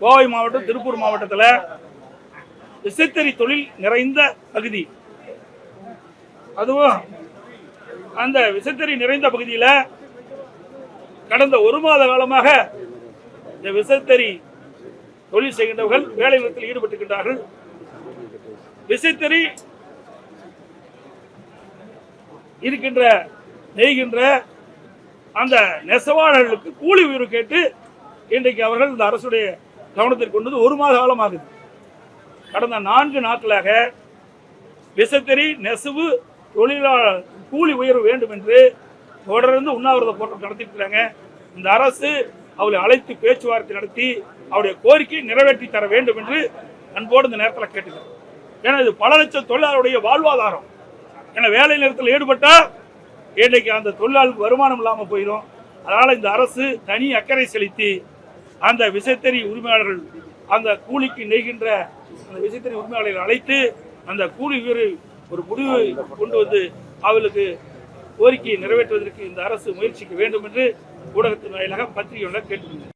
கோவை மாவட்டம் திருப்பூர் மாவட்டத்தில் விசைத்தறி தொழில் நிறைந்த பகுதி. அதுவும் அந்த விசைத்தறி நிறைந்த பகுதியில் கடந்த ஒரு மாத காலமாக இந்த விசைத்தறி தொழில் செய்கின்றவர்கள் வேலை நிறுத்தத்தில் ஈடுபட்டுகின்றார்கள் விசைத்தறி இருக்கின்ற நெய்கின்ற அந்த நெசவாளர்களுக்கு கூலி உயர்வு கேட்டு இன்றைக்கு அவர்கள் இந்த அரசுடைய கவனத்திற்கு கொண்டு வந்து ஒரு மாத காலம் ஆகுது கடந்த நான்கு நாட்களாக விசைத்தறி நெசவு தொழிலாளர் கூலி உயர்வு வேண்டும் என்று தொடர்ந்து உண்ணாவிரத போராட்டம் நடத்திட்டு இருக்கிறாங்க. இந்த அரசு அவளை அழைத்து பேச்சுவார்த்தை நடத்தி அவருடைய கோரிக்கையை நிறைவேற்றி தர வேண்டும் என்று அன்போடு இந்த நேரத்தில் கேட்டுக்கிறேன். ஏன்னா இது பல லட்சம் தொழிலாளருடைய வாழ்வாதாரம். ஏன்னா வேலை நேரத்தில் ஈடுபட்டால் இன்றைக்கு அந்த தொழிலாளருக்கு வருமானம் இல்லாமல் போயிடும் அதனால் இந்த அரசு தனி அக்கறை செலுத்தி அந்த விசைத்தறி உரிமையாளர்கள் அந்த கூலிக்கு நெய்கின்ற அந்த விசைத்தறி உரிமையாளர்களை அழைத்து அந்த கூலி வீரர் ஒரு முடிவு கொண்டு வந்து அவர்களுக்கு கோரிக்கையை நிறைவேற்றுவதற்கு இந்த அரசு முயற்சிக்க வேண்டும் என்று ஊடகத்தின் வாயிலாக பத்திரிகையாளர் கேட்டுக்கொண்டேன்